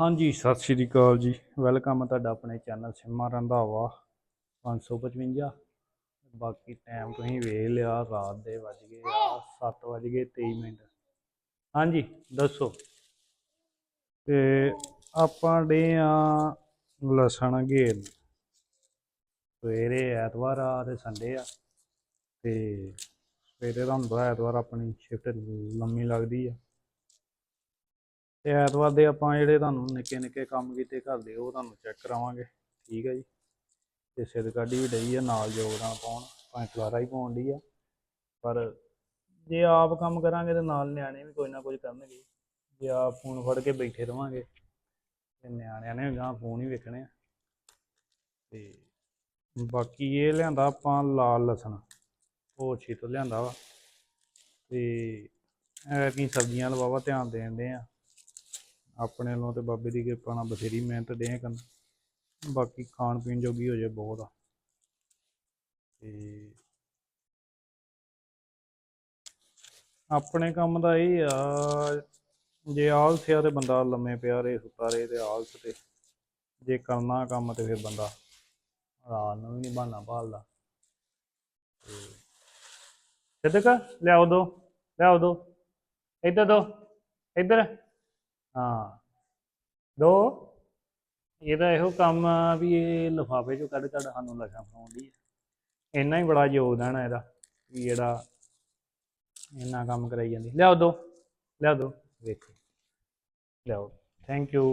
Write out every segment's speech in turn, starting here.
ਹਾਂਜੀ, ਸਤਿ ਸ਼੍ਰੀ ਅਕਾਲ ਜੀ। ਵੈਲਕਮ ਹੈ ਤੁਹਾਡਾ ਆਪਣੇ ਚੈਨਲ ਸਿਮਾ ਰੰਧਾਵਾ 555 ਬਾਕੀ ਟਾਈਮ ਤੁਸੀਂ ਵੇਖ ਲਿਆ, ਰਾਤ ਦੇ ਵੱਜ ਗਏ ਆ 7 ਵੱਜ ਗਏ 23 ਮਿੰਟ। ਹਾਂਜੀ, ਦੱਸੋ। ਤੇ ਆਪਾਂ ਡੇ ਆ ਲਸਣ ਘੇਰ। ਸਵੇਰੇ, ਐਤਵਾਰ ਆ ਤੇ ਸੰਡੇ ਆ। ਤੇ ਸਵੇਰੇ ਤੁਹਾਨੂੰ ਪਤਾ ਐਤਵਾਰ ਆਪਣੀ ਸ਼ਿਫਟ ਲੰਮੀ ਲੱਗਦੀ ਆ। ਤੇ ਐਤਵਾਰ ਦੇ ਆਪਾਂ ਜਿਹੜੇ ਤੁਹਾਨੂੰ ਨਿੱਕੇ ਨਿੱਕੇ ਕੰਮ ਕੀਤੇ ਘਰ ਦੇ, ਉਹ ਤੁਹਾਨੂੰ ਚੈੱਕ ਕਰਾਵਾਂਗੇ। ਠੀਕ ਹੈ ਜੀ? ਤੇ ਸਿਰ ਕਾਢੀ ਵੀ ਡਈ ਆ, ਨਾਲ ਯੋਗਦਾਨ ਪਾਉਣ, ਭਾਵੇਂ ਖਲਾਰਾ ਹੀ ਪਾਉਣ ਡਈ ਆ। ਪਰ ਜੇ ਆਪ ਕੰਮ ਕਰਾਂਗੇ ਤੇ ਨਾਲ ਨਿਆਣੇ ਵੀ ਕੋਈ ਨਾ ਕੁਝ ਕਰਨਗੇ। ਜੇ ਆਪ ਫੋਨ ਫੜ ਕੇ ਬੈਠੇ ਰਵਾਂਗੇ, ਤੇ ਨਿਆਣਿਆਂ ਨੇ ਗਾਂ ਫੋਨ ਹੀ ਵੇਖਣੇ ਆ। ਤੇ ਬਾਕੀ ਇਹ ਲਿਆਂਦਾ ਆਪਾਂ ਲਾਲ ਲਸਣ, ਉਹ ਛੇ ਤੋਂ ਲਿਆਂਦਾ ਵਾ। ਤੇ ਐਤਕੀ ਸਬਜ਼ੀਆਂ ਵੱਲ ਵਾਹਵਾ ਧਿਆਨ ਦੇਣ ਦੇ ਆ। ਆਪਣੇ ਵੱਲੋਂ ਤੇ ਬਾਬੇ ਦੀ ਕਿਰਪਾ ਨਾਲ ਬਥੇਰੀ ਮਿਹਨਤ ਦੇ ਕਰਨ ਬਾਕੀ ਖਾਣ ਪੀਣ ਜੋਗੀ ਹੋ ਜਾਏ ਬਹੁਤ ਆ। ਤੇ ਆਪਣੇ ਕੰਮ ਦਾ ਇਹ ਆ, ਜੇ ਆਲਸ ਆ ਤੇ ਬੰਦਾ ਲੰਮੇ ਪਿਆ ਰਹੇ ਸੁੱਤਾ ਰਹੇ ਤੇ ਆਲਸ ਤੇ, ਜੇ ਕਰਨਾ ਕੰਮ ਤੇ ਫਿਰ ਬੰਦਾ ਰਾਤ ਨੂੰ ਵੀ ਨਹੀਂ ਬਹਾਨਾ ਭਾਲਦਾ। ਸਿੱਧਕ, ਲਿਆਓ ਦੋ ਲਿਆਓ ਦੋ, ਇੱਧਰ ਦੋ, ਇੱਧਰ। ਹਾਂ। ਦੋ? ਇਹਦਾ ਇਹੋ ਕੰਮ ਆ ਵੀ ਇਹ ਲਿਫਾਫੇ ਚੋਂ ਕੱਢ ਕੱਢ ਸਾਨੂੰ ਲਸਾਂ ਫਰਾਉਂਦੀ ਹੈ ਇੰਨਾ ਹੀ ਬੜਾ ਯੋਗਦਾਨ ਹੈ ਇਹਦਾ ਵੀ ਜਿਹੜਾ ਇੰਨਾ ਕੰਮ ਕਰਾਈ ਜਾਂਦੀ। ਲਿਆਓ ਦੋ ਲਿਆਓ ਦੋ, ਵੇਖੋ। ਲਿਆਓ। ਥੈਂਕ ਯੂ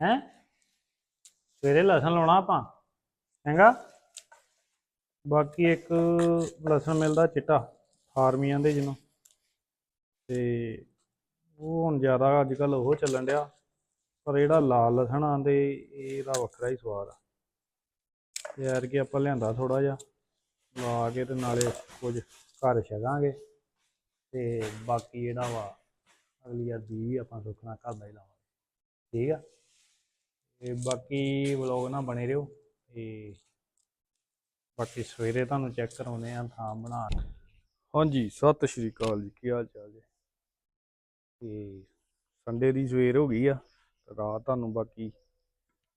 ਹੈ? ਸਵੇਰੇ ਲਸਣ ਲਾਉਣਾ ਆਪਾਂ। ਚੰਗਾ? ਬਾਕੀ ਇੱਕ ਲਸਣ ਮਿਲਦਾ ਚਿੱਟਾ, ਫਾਰਮੀਆਂ ਦੇ ਜਿਹਨੂੰ। ਤੇ ਉਹ ਹੁਣ ਜ਼ਿਆਦਾ ਅੱਜ ਕੱਲ ਉਹ ਚੱਲਣ ਡਿਆ, ਪਰ ਜਿਹੜਾ ਲਾਲ ਲਸਣ ਆਂਦੇ ਇਹਦਾ ਵੱਖਰਾ ਹੀ ਸਵਾਦ ਆ। ਤੇ ਯਾਰ ਕਿ ਆਪਾਂ ਲਿਆਂਦਾ ਥੋੜਾ ਜਿਹਾ, ਲਾ ਕੇ ਤੇ ਨਾਲੇ ਕੁਝ ਘਰ ਛਕਾਂਗੇ ਤੇ ਬਾਕੀ ਜਿਹੜਾ ਵਾ ਅਗਲੀ ਵਾਰ ਦੀ ਵੀ ਆਪਾਂ ਸੁੱਖਣਾ ਘਰ ਦਾ ਹੀ ਲਾਵਾਂਗੇ। ਠੀਕ ਆ? ਤੇ ਬਾਕੀ ਵਲੌਗ ਨਾ ਬਣੇ ਰਹੋ ਤੇ ਬਾਕੀ ਸਵੇਰੇ ਤੁਹਾਨੂੰ ਚੈੱਕ ਕਰਾਉਂਦੇ ਆ ਥਾਂ ਬਣਾ ਹਾਂਜੀ, ਸਤਿ ਸ਼੍ਰੀ ਅਕਾਲ ਜੀ, ਕੀ ਹਾਲ ਚਾਲ ਜੀ? ਤੇ ਸੰਡੇ ਦੀ ਸਵੇਰ ਹੋ ਗਈ ਆ ਰਾਤ ਤੁਹਾਨੂੰ ਬਾਕੀ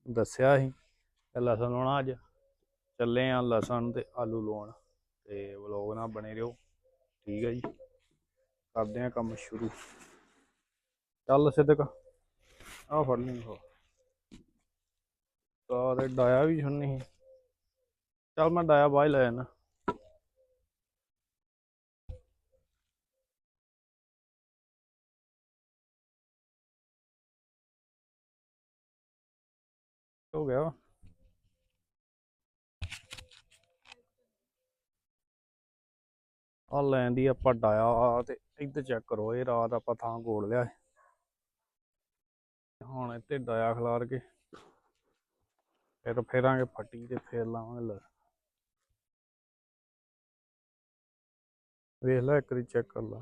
ਦੱਸਿਆ ਸੀ ਲਸਣ ਲਾਉਣਾ ਅੱਜ। ਚੱਲੇ ਆ ਲਸਣ ਤੇ ਆਲੂ ਲਾਉਣ ਤੇ ਵਲੋਗ ਨਾਲ ਬਣੇ ਰਹੋ। ਠੀਕ ਹੈ ਜੀ। ਕਰਦੇ ਆ ਕੰਮ ਸ਼ੁਰੂ। ਚੱਲ ਸਿੱਧਕ ਆ ਫੜ ਲਈ ਹੋ ਤਾਂ ਤੇ ਡਾਇਆ ਵੀ ਸੁਣਨੀ ਸੀ। ਚੱਲ ਮੈਂ ਡਾਇਆ ਬਾਅਦ 'ਚ ਲੈ ਜਾਣਾ ਹੋ ਗਿਆ ਵਾ। ਆ ਲੈਣ ਦੀ ਆਪਾਂ ਡਾਇਆ ਤੇ ਇੱਧਰ ਚੈੱਕ ਕਰੋ, ਇਹ ਰਾਤ ਆਪਾਂ ਥਾਂ ਗੋਲ ਲਿਆ ਹੁਣ ਇੱਥੇ ਡਾਇਆ ਖਿਲਾਰ ਕੇ। ਫਿਰ ਫੇਰਾਂਗੇ ਫੱਟੀ ਤੇ ਫੇਰ ਲਾਵਾਂਗੇ ਲ। ਵੇਖ ਲੈ ਇੱਕ ਵਾਰੀ ਚੈੱਕ ਕਰ ਲਾ।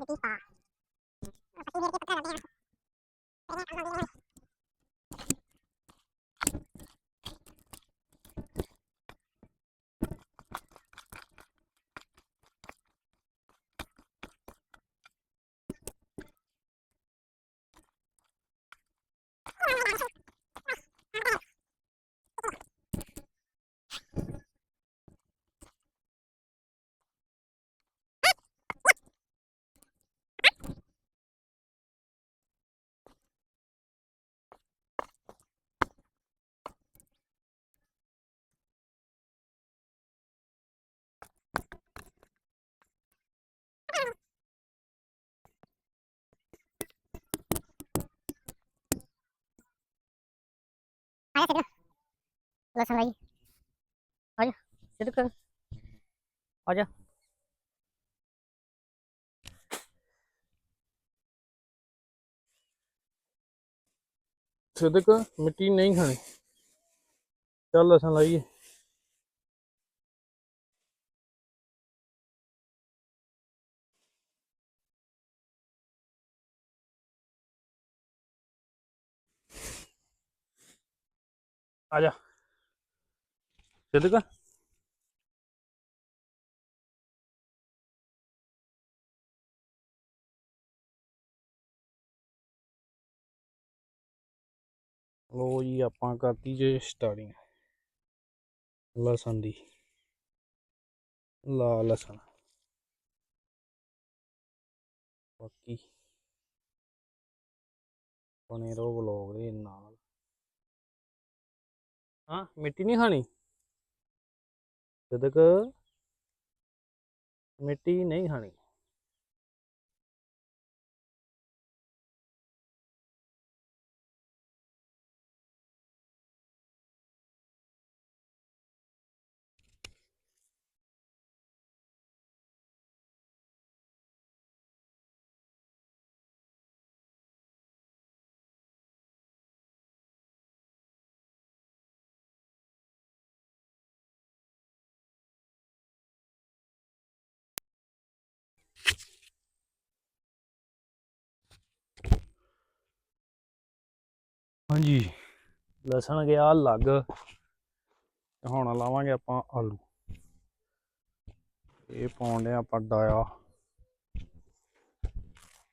ไม่ ਲੈ ਸੰਗਾਈ ਆ ਜਾ ਸਿੱਧ ਕਰ ਆ ਜਾ ਸਿੱਧਕ ਮਿੱਟੀ ਨਹੀਂ ਖਾਣੀ ਚੱਲ ਅਸਾਂ ਲਾਈਏ ਆ ਜਾ ਸਿੱਧਕ ਲੋ ਜੀ, ਆਪਾਂ ਕਰਤੀ ਜੇ ਸਟਾਰਟਿੰਗ ਲਸਣ ਦੀ। ਲਾ ਲਸਣ। ਬਾਕੀ। ਬਣੇ ਰਹੋ ਵਲੋਗ ਦੇ ਨਾਲ। ਹਾਂ, ਮਿੱਟੀ ਨਹੀਂ ਖਾਣੀ? ਸਿੱਧਕ ਮਿੱਟੀ ਨਹੀਂ ਖਾਣੀ। ਹਾਂਜੀ। ਲਸਣ ਗਿਆ ਲੱਗ ਤੇ ਹੁਣ ਲਾਵਾਂਗੇ ਆਪਾਂ ਆਲੂ। ਇਹ ਪਾਉਂਦੇ ਆਪਾਂ ਡਾਇਆ।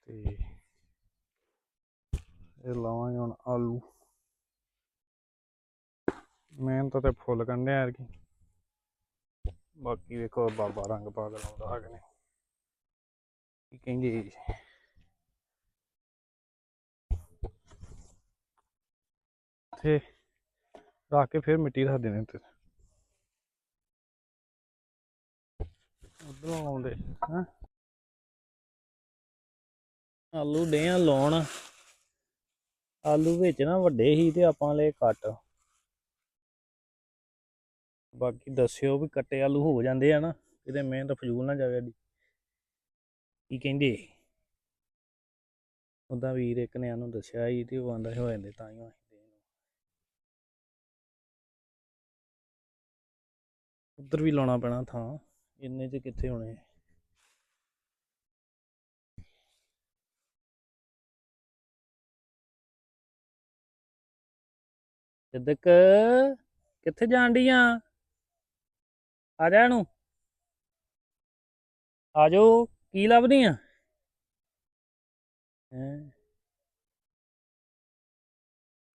ਤੇ ਇਹ ਲਾਵਾਂਗੇ ਹੁਣ ਆਲੂ। ਮਿਹਨਤ ਤੇ ਫੁੱਲ ਕੰਡੇ ਯਾਰ ਕੀ ਬਾਕੀ ਵੇਖੋ ਬਾਬਾ ਰੰਗ ਪਾ ਕੇ ਲਾਉਂਦਾ ਹੈ ਕਿ ਨਹੀਂ। ਕੀ ਕਹਿੰਦੇ? ਤੇ ਰੱਖ ਕੇ ਫਿਰ ਮਿੱਟੀ ਰੱਖ ਦੇਣੀ ਉੱਤੇ। ਉਧਰੋਂ ਆਉਂਦੇ, ਹਾਂ? ਆਲੂ ਡਿਆਂ ਲਾਉਣ। ਆਲੂ ਵਿੱਚ ਨਾ ਵੱਡੇ ਸੀ ਤੇ ਆਪਾਂ ਲਏ ਕੱਟ ਬਾਕੀ ਦੱਸਿਓ ਵੀ ਕੱਟੇ ਆਲੂ ਹੋ ਜਾਂਦੇ ਆ ਨਾ, ਕਿਤੇ ਮਿਹਨਤ ਫਜ਼ੂਲ ਨਾ ਜਾਵੇ ਸਾਡੀ ਕੀ ਕਹਿੰਦੇ? ਉਹਦਾ ਵੀਰ ਇੱਕ ਨੇ ਇਹਨੂੰ ਦੱਸਿਆ ਸੀ ਤੇ ਉਹ ਆਂਦਾ ਹੋ ਜਾਂਦੇ ਤਾਂ ਹੀ ਉੱਧਰ ਵੀ ਲਾਉਣਾ ਪੈਣਾ ਥਾਂ, ਇੰਨੇ ਚ ਕਿੱਥੇ ਹੋਣੇ ਸਿੱਦਕ ਕਿੱਥੇ ਜਾਣ ਡੀਆਂ ਆ? ਜਾ ਨੂੰ ਆ ਜਾਓ, ਕੀ ਲੱਭਦੀ ਆ?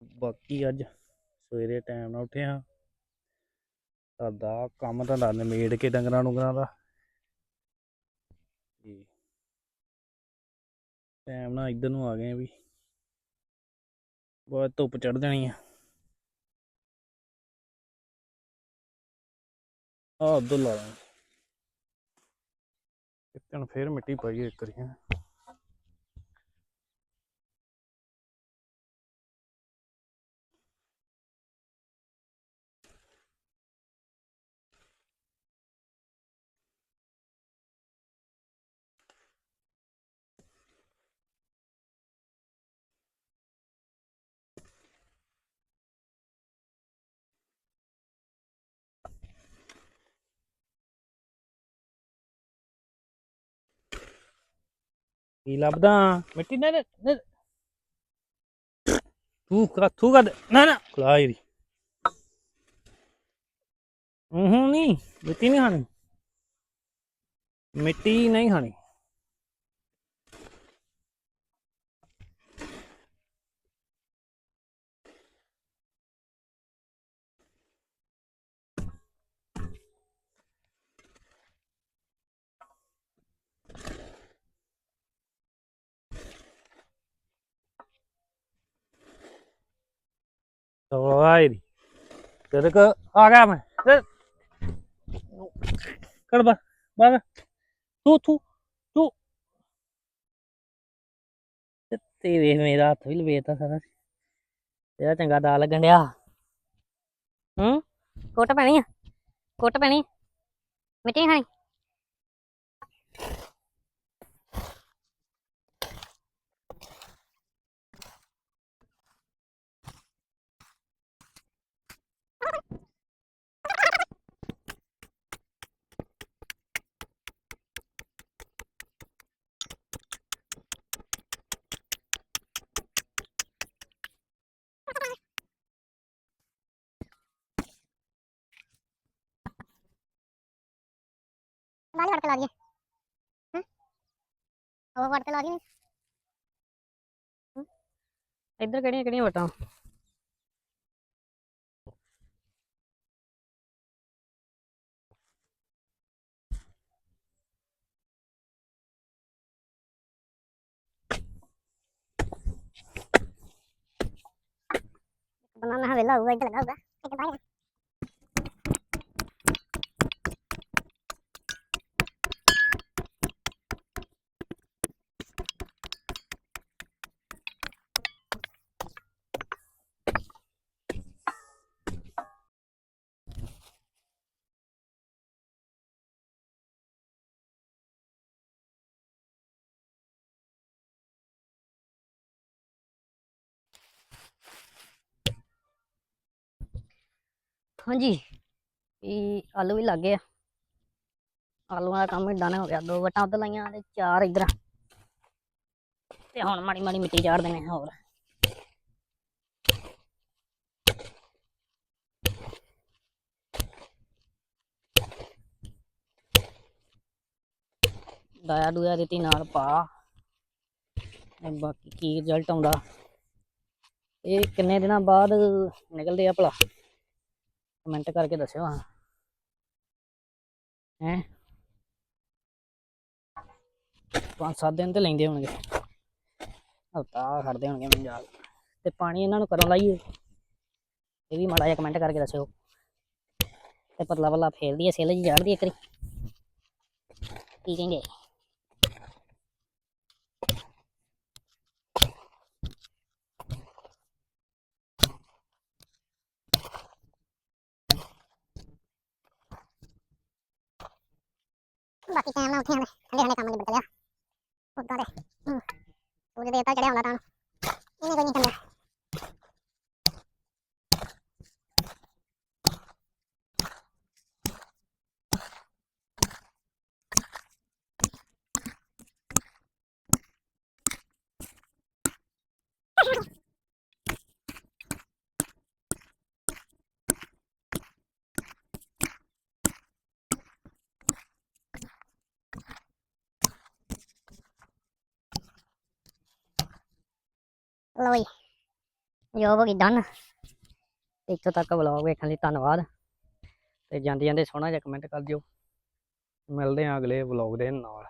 ਬਾਕੀ ਅੱਜ ਸਵੇਰੇ ਟਾਈਮ ਨਾਲ ਉੱਠਿਆ ਸਾਡਾ ਕੰਮ ਧੰਦਾ ਨਿਮੇੜ ਕੇ ਡੰਗਰਾਂ ਡੁੰਗਰਾਂ ਦਾ। ਤੇ ਟਾਈਮ ਨਾਲ ਇੱਧਰ ਨੂੰ ਆ ਗਏ ਆ ਵੀ। ਬਹੁਤ ਧੁੱਪ ਚੜ ਜਾਣੀ ਆ। ਆ ਉਧਰ ਲਾ ਲਾਂ। ਇੱਕ ਫੇਰ ਮਿੱਟੀ ਪਾਈ ਇੱਕ ਵਾਰੀ। ਕੀ ਲੱਭਦਾ? ਮਿੱਟੀ ਨਾ ਨਾ- ਤੂੰ ਕਾ ਤੂੰ ਕਾ ਨਾ ਨਾ। ਖਲਾਈ ਦੀ ਹੂੰ ਨਹੀਂ ਮਿੱਟੀ ਨਹੀਂ ਖਾਣੀ। ਮਿੱਟੀ ਨਹੀਂ ਖਾਣੀ। ਖਲਾਈ ਦੀ ਤੇਰੇ ਕੋ ਆ ਗਿਆ ਮੈਂ। ਤੇ ਤੂੰ ਤੂੰ ਤੂੰ। ਤੇ ਤੇਰੇ ਮੇਰਾ ਹੱਥ ਵੀ ਲਵੇਤਾ ਸਾਰਾ। ਤੇਰਾ ਚੰਗਾ ਦਾ ਲੱਗਣ ਡਿਆ। ਹੂੰ? ਕੁੱਟ ਪੈਣੀ ਆ। ਕੁੱਟ ਪੈਣੀ। ਮਿੱਟੀ ਖਾਣੀ? ਵਾਲੀ ਵੜ ਕੇ ਲਾ ਦਈਏ ਹਾਂ ਉਹ ਵੜ ਕੇ ਲਾ ਦਈਏ ਇੱਧਰ ਕਿਹੜੀਆਂ ਕਿਹੜੀਆਂ ਵਟਾਂ ਬੰਦਾ ਨਾ ਵੇਲਾ ਹੋਊਗਾ ਇੱਧਰ ਲੱਗਾ ਹੋਊਗਾ ਇੱਕ ਬਾਹਰ ਹਾਂਜੀ ਇਹ ਆਲੂ ਵੀ ਲੱਗ ਗਏ ਆਲੂਆਂ ਦਾ ਕੰਮ ਏਦਾਂ ਨਾ ਹੋ ਗਿਆ, ਦੋ ਵਟਾਂ ਉੱਧਰ ਲਾਈਆਂ ਤੇ ਚਾਰ ਇਧਰ। ਤੇ ਹੁਣ ਮਾੜੀ ਮਾੜੀ ਮਿੱਟੀ ਚਾੜ ਦੇਣੇ ਹੋਰ। ਦਾਇਆ ਦੂਆ ਦਿੱਤੀ ਨਾਲ ਪਾ। ਬਾਕੀ ਕੀ ਰਿਜ਼ਲਟ ਆਉਂਦਾ। ਇਹ ਕਿੰਨੇ ਦਿਨਾਂ ਬਾਅਦ ਨਿਕਲਦੇ ਆ ਭਲਾ? ਕਮੈਂਟ ਕਰਕੇ ਦੱਸਿਓ, ਹਾਂ। ਹੈ? ਪੰਜ ਸੱਤ ਦਿਨ ਤੇ ਲੈਂਦੇ ਹੋਣਗੇ। ਹਫਤਾ ਖੜਦੇ ਹੋਣਗੇ ਮੈਨੂੰ ਯਾਦ ਤੇ ਪਾਣੀ ਇਹਨਾਂ ਨੂੰ ਕਦੋਂ ਲਾਈਏ। ਇਹ ਵੀ ਮਾੜਾ ਜਿਹਾ ਕਮੈਂਟ ਕਰਕੇ ਦੱਸਿਓ। ਤੇ ਪਤਲਾ ਪਤਲਾ ਫੇਰਦੀ ਹੈ, ਸੇਲ ਜੀ ਜਾੜਦੀ ਇੱਕ ਵਾਰੀ। ਕੀ ਕਹਿੰਦੇ? ਬਾਕੀ ਟਾਈਮ ਨਾਲ ਉੱਥੇ ਆਲੇ ਠੰਡੇ ਠੰਡੇ ਕੰਮ ਨਿਬੜ ਲਿਆ ਉਦਾਂ ਦੇ ਹੂੰ ਸੂਰਜ ਦੇਵਤਾ ਚੜਿਆ ਹੁੰਦਾ ਤਾਂ ਇਹਨੇ ਕੋਈ ਨਹੀਂ ਠੰਡਾ ਲਓ ਜੀ। ਜੋਬ ਹੋ ਗਈ ਡਨ ਇੱਥੋਂ ਤੱਕ ਵਲੌਗ ਵੇਖਣ ਲਈ ਧੰਨਵਾਦ। ਤੇ ਜਾਂਦੇ ਜਾਂਦੇ ਸੋਹਣਾ ਜਿਹਾ ਕਮੈਂਟ ਕਰ ਦਿਓ। ਮਿਲਦੇ ਆ ਅਗਲੇ ਵਲੌਗ ਦੇ ਨਾਲ।